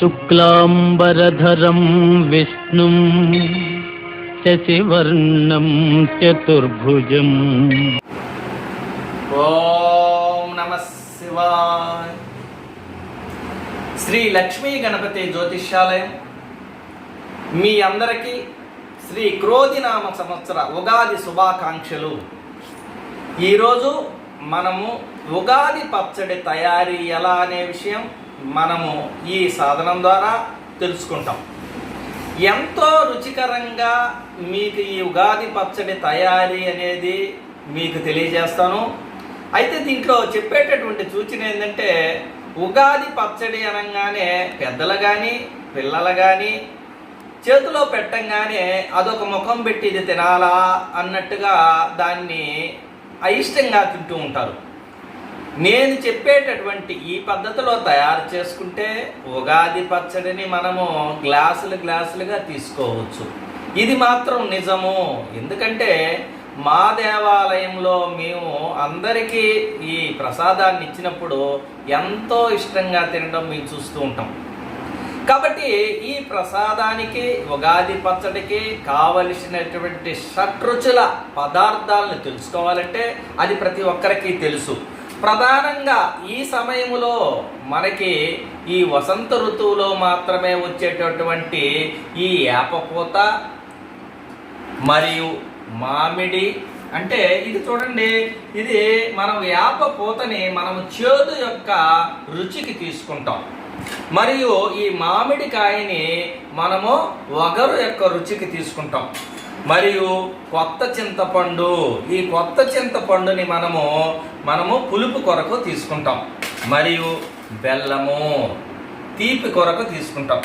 శుక్లాంబరధరం విష్ణుం శశివర్ణం చతుర్భుజం. ఓం నమ శివాయ. శ్రీ లక్ష్మీ గణపతి జ్యోతిష్యాలయం. మీ అందరికీ శ్రీ క్రోధినామ సంవత్సర ఉగాది శుభాకాంక్షలు. ఈరోజు మనము ఉగాది పచ్చడి తయారీ ఎలా అనే విషయం మనము ఈ సాధనం ద్వారా తెలుసుకుంటాం. ఎంతో రుచికరంగా మీకు ఈ ఉగాది పచ్చడి తయారీ అనేది మీకు తెలియజేస్తాను. అయితే దీంట్లో చెప్పేటటువంటి సూచన ఏంటంటే ఉగాది పచ్చడి అనగానే పెద్దలు కానీ పిల్లలు కానీ చేతిలో పెట్టంగానే అదొక ముఖం పెట్టి ఇది తినాలా అన్నట్టుగా దాన్ని అయిష్టంగా తింటూ ఉంటారు. నేను చెప్పేటటువంటి ఈ పద్ధతిలో తయారు చేసుకుంటే ఉగాది పచ్చడిని మనము గ్లాసులు గ్లాసులుగా తీసుకోవచ్చు. ఇది మాత్రం నిజము. ఎందుకంటే మా దేవాలయంలో మేము అందరికీ ఈ ప్రసాదాన్ని ఇచ్చినప్పుడు ఎంతో ఇష్టంగా తినడం మేము చూస్తూ ఉంటాం. కాబట్టి ఈ ప్రసాదానికి ఉగాది పచ్చడికి కావలసినటువంటి షట్రుచుల పదార్థాలను తెలుసుకోవాలంటే అది ప్రతి ఒక్కరికి తెలుసు. ప్రధానంగా ఈ సమయంలో మనకి ఈ వసంత ఋతువులో మాత్రమే వచ్చేటటువంటి ఈ ఏపపూత మరియు మామిడి. అంటే ఇది చూడండి ఇది మనం వేప పూతని మనం చేదు యొక్క రుచికి తీసుకుంటాం. మరియు ఈ మామిడికాయని మనము వగరు యొక్క రుచికి తీసుకుంటాం. మరియు కొత్త చింతపండు. ఈ కొత్త చింతపండుని మనము మనము పులుపు కొరకు తీసుకుంటాం. మరియు బెల్లము తీపి కొరకు తీసుకుంటాం.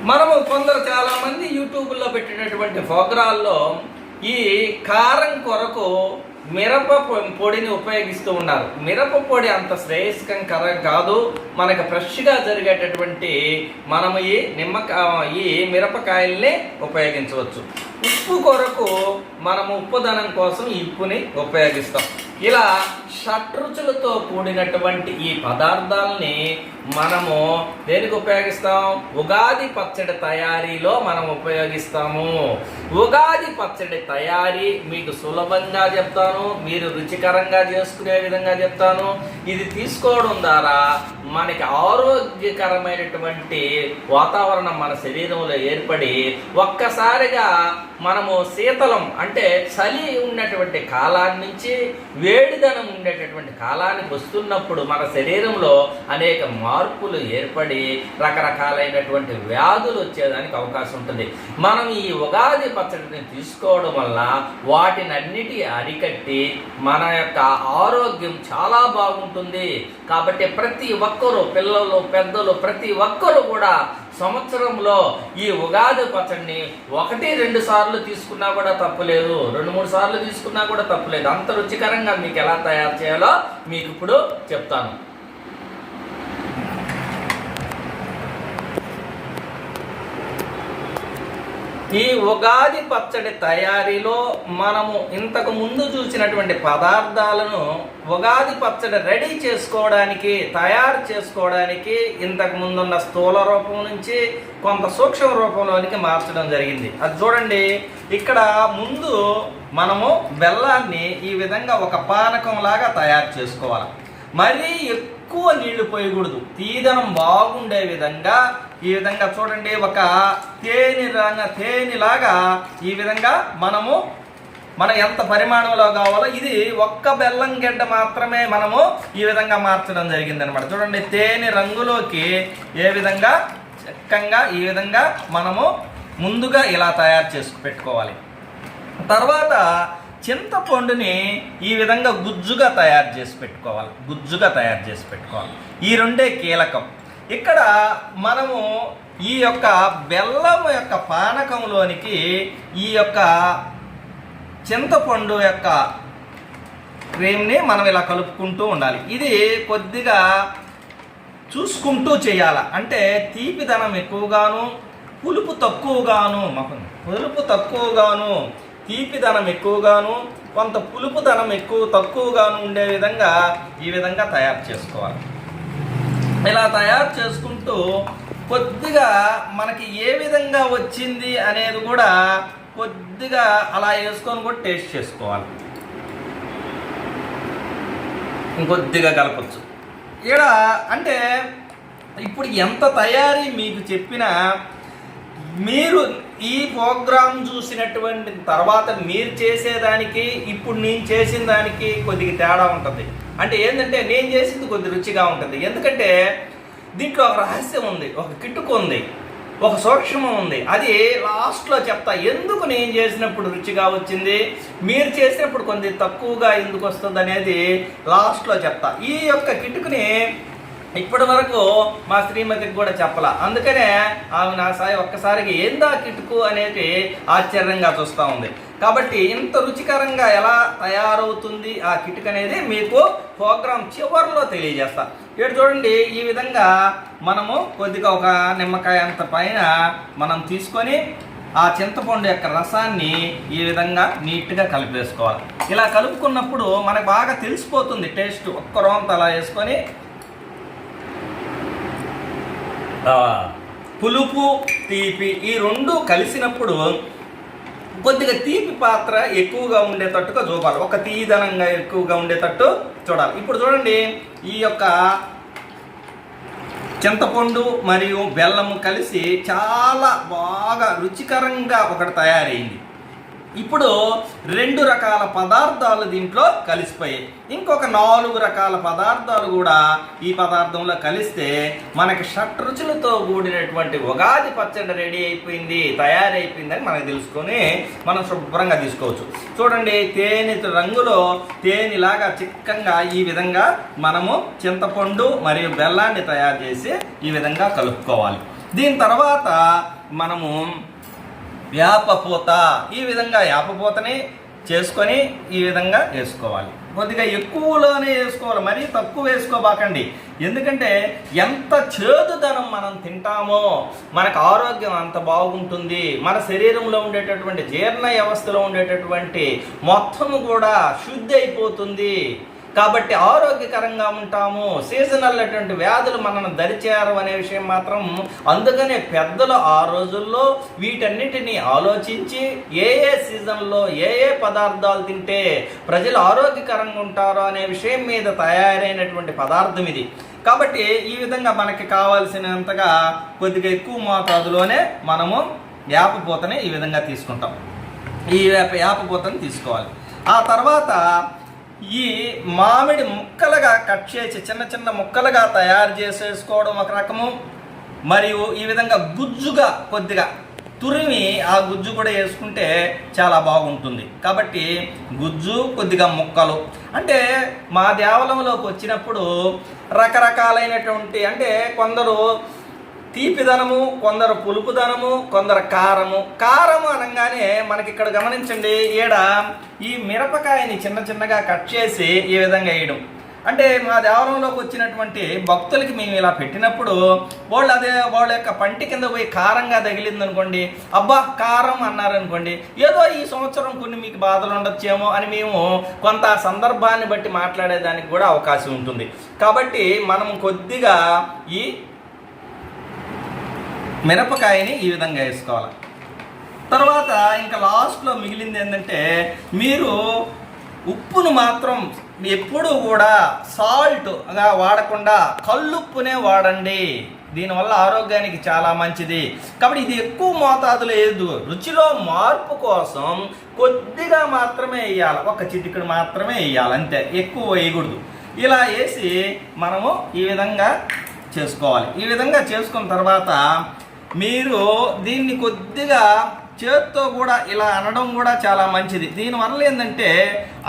మనము కొందరు చాలామంది యూట్యూబ్లో పెట్టినటువంటి ప్రోగ్రాల్లో ఈ కారం కొరకు మిరప పొడిని ఉపయోగిస్తూ ఉన్నారు. మిరప పొడి అంత శ్రేయస్కర కాదు. మనకు ఫ్రెష్గా జరిగేటటువంటి మనము ఈ నిమ్మకాయ ఈ మిరపకాయల్ని ఉపయోగించవచ్చు. ఉప్పు కొరకు మనము ఉప్పుదనం కోసం ఈ ఉప్పుని ఉపయోగిస్తాం. ఇలా షట్రుచులతో కూడినటువంటి ఈ పదార్థాలని మనము దేనికి ఉపయోగిస్తాం? ఉగాది పచ్చడి తయారీలో మనం ఉపయోగిస్తాము. ఉగాది పచ్చడి తయారీ మీకు సులభంగా చెప్తాను మీరు రుచికరంగా చేసుకునే విధంగా చెప్తాను. ఇది తీసుకోవడం ద్వారా మనకి ఆరోగ్యకరమైనటువంటి వాతావరణం మన శరీరంలో ఏర్పడి ఒక్కసారిగా మనము శీతలం అంటే చలి ఉన్నటువంటి కాలాన్ని నుంచి వేడిదనం ఉండేటటువంటి కాలానికి వస్తున్నప్పుడు మన శరీరంలో అనేక మార్పులు ఏర్పడి రకరకాలైనటువంటి వ్యాధులు వచ్చేదానికి అవకాశం ఉంటుంది. మనం ఈ ఉగాది పచ్చడిని తీసుకోవడం వల్ల వాటిని అన్నిటి అరికట్టి మన యొక్క ఆరోగ్యం చాలా బాగుంటుంది. కాబట్టి ప్రతి ఒక్కరూ పిల్లలు పెద్దలు ప్రతి ఒక్కరూ కూడా సంవత్సరంలో ఈ ఉగాది పచ్చడిని ఒకటి రెండు సార్లు తీసుకున్నా కూడా తప్పులేదు. రెండు మూడు సార్లు తీసుకున్నా కూడా తప్పులేదు. అంత రుచికరంగా మీకు ఎలా తయారు చేయాలో మీకు ఇప్పుడు చెప్తాను. ఈ ఉగాది పచ్చడి తయారీలో మనము ఇంతకు ముందు చూసినటువంటి పదార్థాలను ఉగాది పచ్చడి రెడీ చేసుకోవడానికి తయారు చేసుకోవడానికి ఇంతకు ముందున్న స్థూల రూపం నుంచి కొంత సూక్ష్మ రూపంలోనికి మార్చడం జరిగింది. అది చూడండి ఇక్కడ ముందు మనము బెల్లాన్ని ఈ విధంగా ఒక పానకం లాగా తయారు చేసుకోవాలి. మరీ ఎక్కువ నీళ్ళు పోయకూడదు. తీదనం బాగుండే విధంగా ఈ విధంగా చూడండి ఒక తేనె రంగ తేనెలాగా ఈ విధంగా మనము మన ఎంత పరిమాణంలో కావాలో ఇది ఒక్క బెల్లం గడ్డ మాత్రమే మనము ఈ విధంగా మార్చడం జరిగింది అనమాట చూడండి తేనె రంగులోకి ఏ విధంగా చక్కగా ఈ విధంగా మనము ముందుగా ఇలా తయారు చేసి పెట్టుకోవాలి. తర్వాత చింతపండుని ఈ విధంగా గుజ్జుగా తయారు చేసి పెట్టుకోవాలి. గుజ్జుగా తయారు చేసి పెట్టుకోవాలి. ఈ రెండే కీలకం. ఇక్కడ మనము ఈ యొక్క బెల్లం యొక్క పానకంలోనికి ఈ యొక్క చింతపండు యొక్క క్రీమ్ని మనం ఇలా కలుపుకుంటూ ఉండాలి. ఇది కొద్దిగా చూసుకుంటూ చేయాలి. అంటే తీపిదనం ఎక్కువగాను పులుపు తక్కువగాను మాకు పులుపు తక్కువగాను తీపిదనం ఎక్కువగాను కొంత పులుపుదనం ఎక్కువ తక్కువగాను ఉండే విధంగా ఈ విధంగా తయారు చేసుకోవాలి. ఇలా తయారు చేసుకుంటూ కొద్దిగా మనకి ఏ విధంగా వచ్చింది అనేది కూడా కొద్దిగా అలా వేసుకొని కూడా టేస్ట్ చేసుకోవాలి. ఇంకొద్దిగా కలపచ్చు. ఇక్కడ అంటే ఇప్పుడు ఎంత తయారీ మీకు చెప్పినా మీరు ఈ ప్రోగ్రాం చూసినటువంటి తర్వాత మీరు చేసేదానికి ఇప్పుడు నేను చేసిన దానికి కొద్దిగా తేడా ఉంటుంది. అంటే ఏంటంటే నేను చేసింది కొద్ది రుచిగా ఉంటుంది. ఎందుకంటే దీంట్లో ఒక రహస్యం ఉంది ఒక కిటుకు ఉంది ఒక సూక్ష్మం ఉంది. అది లాస్ట్లో చెప్తా ఎందుకు నేను చేసినప్పుడు రుచిగా వచ్చింది? మీరు చేసినప్పుడు కొంత తక్కువగా ఎందుకు వస్తుంది? అనేది లాస్ట్లో చెప్తా. ఈ యొక్క కిటుకుని ఇప్పటి వరకు మా శ్రీమతికి కూడా చెప్పలా. అందుకనే ఆమె నా సాయి ఒక్కసారికి ఏందా కిటుకు? అనేది ఆశ్చర్యంగా చూస్తూ ఉంది. కాబట్టి ఇంత రుచికరంగా ఎలా తయారవుతుంది ఆ కిటుకు అనేది మీకు ప్రోగ్రామ్ చివరిలో తెలియజేస్తా. ఇక్కడ చూడండి ఈ విధంగా మనము కొద్దిగా ఒక నిమ్మకాయ అంత పైన మనం తీసుకొని ఆ చింతపండు యొక్క రసాన్ని ఈ విధంగా నీట్గా కలిపేసుకోవాలి. ఇలా కలుపుకున్నప్పుడు మనకు బాగా తెలిసిపోతుంది టేస్ట్. ఒక్క రోంత అలా వేసుకొని పులుపు తీపి ఈ రెండు కలిసినప్పుడు కొద్దిగా తీపి పాత్ర ఎక్కువగా ఉండేటట్టుగా చూపాలి. ఒక తీదనంగా ఎక్కువగా ఉండేటట్టు చూడాలి. ఇప్పుడు చూడండి ఈ యొక్క చింతపండు మరియు బెల్లము కలిసి చాలా బాగా రుచికరంగా ఒకటి తయారైంది. ఇప్పుడు రెండు రకాల పదార్థాలు దీంట్లో కలిసిపోయాయి. ఇంకొక నాలుగు రకాల పదార్థాలు కూడా ఈ పదార్థంలో కలిస్తే మనకి షట్ రుచులతో కూడినటువంటి ఉగాది పచ్చడి రెడీ అయిపోయింది తయారైపోయిందని మనకు తెలుసుకొని మనం శుభ్రంగా తీసుకోవచ్చు. చూడండి తేనె రంగులో తేనెలాగా చిక్కంగా ఈ విధంగా మనము చింతపండు మరియు బెల్లాన్ని తయారు చేసి ఈ విధంగా కలుపుకోవాలి. దీని తర్వాత మనము వేపపూత ఈ విధంగా వేపపూతని చేసుకొని ఈ విధంగా వేసుకోవాలి. కొద్దిగా ఎక్కువలోనే వేసుకోవాలి మరీ తక్కువ వేసుకోబాకండి. ఎందుకంటే ఎంత చేదుదనం మనం తింటామో మనకు ఆరోగ్యం అంత బాగుంటుంది. మన శరీరంలో ఉండేటటువంటి జీర్ణ వ్యవస్థలో ఉండేటటువంటి మొత్తము కూడా శుద్ధి అయిపోతుంది. కాబట్టి ఆరోగ్యకరంగా ఉంటాము. సీజనల్ అటువంటి వ్యాధులు మనను దరిచేరు అనే విషయం మాత్రం అందుకనే పెద్దలు ఆ రోజుల్లో వీటన్నిటిని ఆలోచించి ఏ ఏ సీజన్లో ఏ ఏ పదార్థాలు తింటే ప్రజలు ఆరోగ్యకరంగా ఉంటారో అనే విషయం మీద తయారైనటువంటి పదార్థం ఇది. కాబట్టి ఈ విధంగా మనకి కావాల్సినంతగా కొద్దిగా ఎక్కువ మోతాదులోనే మనము వేపపూతని ఈ విధంగా తీసుకుంటాం. ఈ వేప వేపపూతని తీసుకోవాలి. ఆ తర్వాత ఈ మామిడి ముక్కలుగా కట్ చేసి చిన్న చిన్న ముక్కలుగా తయారు చేసేసుకోవడం ఒక రకము. మరియు ఈ విధంగా గుజ్జుగా కొద్దిగా తురిమి ఆ గుజ్జు కూడా వేసుకుంటే చాలా బాగుంటుంది. కాబట్టి గుజ్జు కొద్దిగా ముక్కలు. అంటే మా దేవాలయంలోకి వచ్చినప్పుడు రకరకాలైనటువంటి అంటే కొందరు తీపిదనము కొందరు పులుపుదనము కొందరు కారము. కారము అనగానే మనకి ఇక్కడ గమనించండి ఈడ ఈ మిరపకాయని చిన్న చిన్నగా కట్ చేసి ఈ విధంగా వేయడం. అంటే మా దేవాలయంలోకి వచ్చినటువంటి భక్తులకి మేము ఇలా పెట్టినప్పుడు వాళ్ళు అదే వాళ్ళ యొక్క పంటి కింద పోయి కారంగా తగిలింది అనుకోండి అబ్బా కారం అన్నారనుకోండి ఏదో ఈ సంవత్సరం కొన్ని మీకు బాధలు ఉండొచ్చేమో అని మేము కొంత సందర్భాన్ని బట్టి మాట్లాడేదానికి కూడా అవకాశం ఉంటుంది. కాబట్టి మనం కొద్దిగా ఈ మిరపకాయని ఈ విధంగా వేసుకోవాలి. తర్వాత ఇంకా లాస్ట్లో మిగిలింది ఏంటంటే మీరు ఉప్పును మాత్రం ఎప్పుడూ కూడా సాల్ట్గా వాడకుండా కల్లుప్పునే వాడండి. దీనివల్ల ఆరోగ్యానికి చాలా మంచిది. కాబట్టి ఇది ఎక్కువ మోతాదులో లేదు రుచిలో మార్పు కోసం కొద్దిగా మాత్రమే వేయాలి. ఒక చిటికడు మాత్రమే వేయాలి. అంతే. ఎక్కువ వేయకూడదు. ఇలా వేసి మనము ఈ విధంగా చేసుకోవాలి. ఈ విధంగా చేసుకున్న తర్వాత మీరు దీన్ని కొద్దిగా చేత్తో కూడా ఇలా అనడం కూడా చాలా మంచిది. దీనివల్ల ఏంటంటే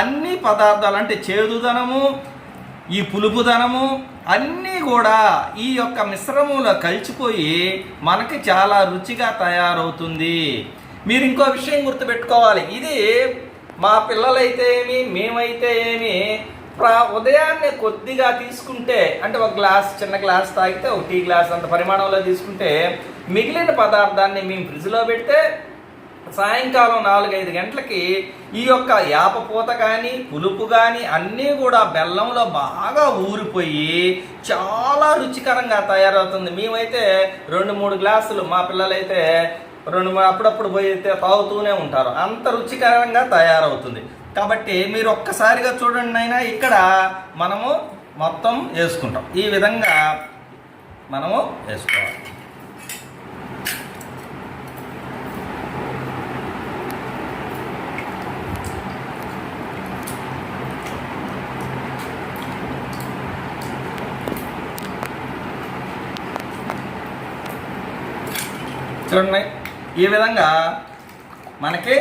అన్ని పదార్థాలు అంటే చేదుదనము ఈ పులుపుదనము అన్నీ కూడా ఈ యొక్క మిశ్రమంలో కలిసిపోయి మనకి చాలా రుచిగా తయారవుతుంది. మీరు ఇంకో విషయం గుర్తుపెట్టుకోవాలి. ఇది మా పిల్లలైతే ఏమి మేమైతే ఏమి ప్ర ఉదయాన్నే కొద్దిగా తీసుకుంటే అంటే ఒక గ్లాస్ చిన్న గ్లాస్ తాగితే ఒక టీ గ్లాస్ అంత పరిమాణంలో తీసుకుంటే మిగిలిన పదార్థాన్ని మేము ఫ్రిడ్జ్లో పెడితే సాయంకాలం నాలుగైదు గంటలకి ఈ యొక్క యాపపూత కానీ పులుపు కానీ అన్నీ కూడా బెల్లంలో బాగా ఊరిపోయి చాలా రుచికరంగా తయారవుతుంది. మేమైతే రెండు మూడు గ్లాసులు మా పిల్లలైతే రెండు మూడు అప్పుడప్పుడు పోయి అయితే తాగుతూనే ఉంటారు. అంత రుచికరంగా తయారవుతుంది. కాబట్టి మీరు ఒక్కసారిగా చూడండి అయినా ఇక్కడ మనము మొత్తం వేసుకుంటాం. ఈ విధంగా మనము వేసుకోవాలి. ఉన్నాయి ఈ విధంగా మనకి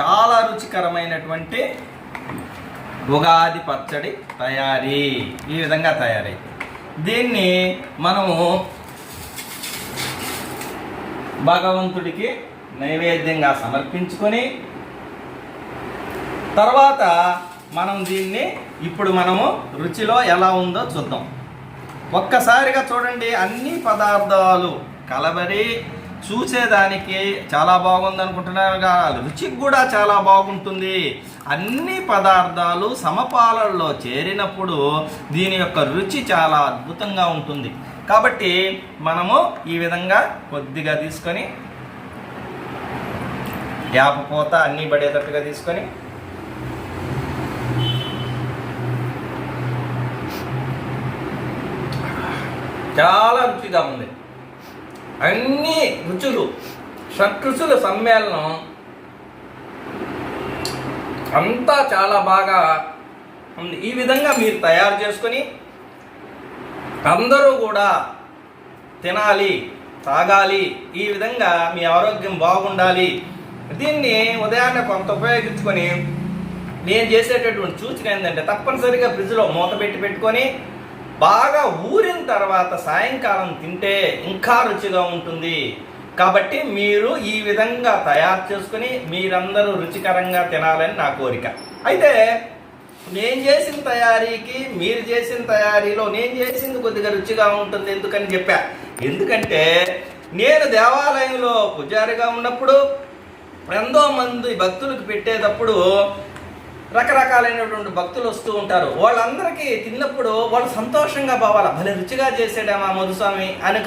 చాలా రుచికరమైనటువంటి ఉగాది పచ్చడి తయారీ. ఈ విధంగా తయారై. దీన్ని మనము భగవంతుడికి నైవేద్యంగా సమర్పించుకొని తర్వాత మనం దీన్ని ఇప్పుడు మనము రుచిలో ఎలా ఉందో చూద్దాం. ఒక్కసారిగా చూడండి అన్ని పదార్థాలు కలబరి చూసేదానికి చాలా బాగుంది అనుకుంటున్నారు కానీ రుచికి కూడా చాలా బాగుంటుంది. అన్ని పదార్థాలు సమపాలల్లో చేరినప్పుడు దీని యొక్క రుచి చాలా అద్భుతంగా ఉంటుంది. కాబట్టి మనము ఈ విధంగా కొద్దిగా తీసుకొని యాపపోత అన్నీ పడేటట్టుగా తీసుకొని చాలా రుచిగా ఉంది. అన్ని రుచులు షట్రుచుల సమ్మేళనం అంతా చాలా బాగా ఉంది. ఈ విధంగా మీరు తయారు చేసుకొని అందరూ కూడా తినాలి తాగాలి ఈ విధంగా మీ ఆరోగ్యం బాగుండాలి. దీన్ని ఉదయాన్నే కొంత ఉపయోగించుకొని నేను చేసేటటువంటి సూచన ఏంటంటే తప్పనిసరిగా ఫ్రిడ్జ్లో మూత పెట్టి పెట్టుకొని బాగా ఊరిన తర్వాత సాయంకాలం తింటే ఇంకా రుచిగా ఉంటుంది. కాబట్టి మీరు ఈ విధంగా తయారు చేసుకుని మీరందరూ రుచికరంగా తినాలని నా కోరిక. అయితే నేను చేసిన తయారీకి మీరు చేసిన తయారీలో నేను చేసింది కొద్దిగా రుచిగా ఉంటుంది ఎందుకని చెప్పా? ఎందుకంటే నేను దేవాలయంలో పూజారిగా ఉన్నప్పుడు ఎంతో మంది భక్తులకు పెట్టేటప్పుడు రకరకాలైనటువంటి భక్తులు వస్తూ ఉంటారు. వాళ్ళందరికీ తిన్నప్పుడు వాళ్ళు సంతోషంగా పోవాలి? భలే రుచిగా చేసాడా మా మధుస్వామి? అని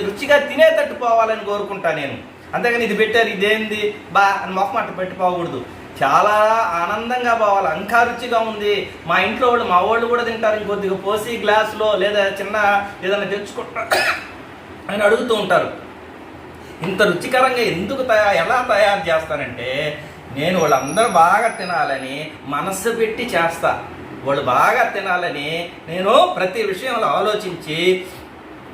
రుచిగా తినేటట్టు పోవాలని కోరుకుంటా నేను. అంతేగాని ఇది పెట్టారు ఇదేంది? బా అని మొహమాట పెట్టి పోకూడదు. చాలా ఆనందంగా పోవాలి? ఇంకా రుచిగా ఉంది. మా ఇంట్లో వాళ్ళు మా వాళ్ళు కూడా తింటారు. ఇంకొద్దిగా పోసి గ్లాసులో లేదా చిన్న ఏదైనా తెచ్చుకుంటా అని అడుగుతూ ఉంటారు. ఇంత రుచికరంగా ఎందుకు తయారు ఎలా తయారు చేస్తానంటే నేను వాళ్ళందరూ బాగా తినాలని మనస్సు పెట్టి చేస్తా. వాళ్ళు బాగా తినాలని నేను ప్రతి విషయంలో ఆలోచించి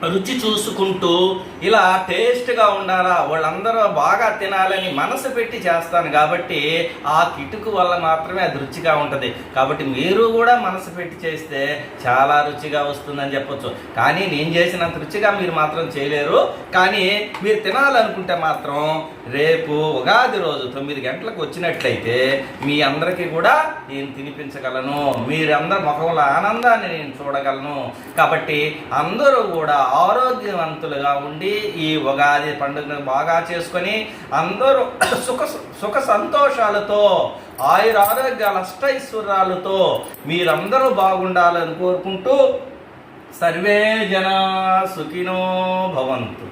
రుచి చూసుకుంటూ ఇలా టేస్ట్గా ఉండాలా? వాళ్ళందరూ బాగా తినాలని మనసు పెట్టి చేస్తాను కాబట్టి ఆ కిటుకు వల్ల మాత్రమే అది రుచిగా ఉంటుంది. కాబట్టి మీరు కూడా మనసు పెట్టి చేస్తే చాలా రుచిగా వస్తుందని చెప్పొచ్చు. కానీ నేను చేసినంత రుచిగా మీరు మాత్రం చేయలేరు. కానీ మీరు తినాలనుకుంటే మాత్రం రేపు ఉగాది రోజు తొమ్మిది గంటలకు వచ్చినట్లయితే మీ అందరికీ కూడా నేను తినిపించగలను. మీరందరి ముఖంలో ఆనందాన్ని నేను చూడగలను. కాబట్టి అందరూ కూడా ఆరోగ్యవంతులుగా ఉండి ఈ ఉగాది పండుగను బాగా చేసుకొని అందరూ సుఖ సుఖ సంతోషాలతో ఆయుర ఆరోగ్యాల అష్టైశ్వర్యాలతో మీరందరూ బాగుండాలని కోరుకుంటూ సర్వే జన సుఖినో భవంతు.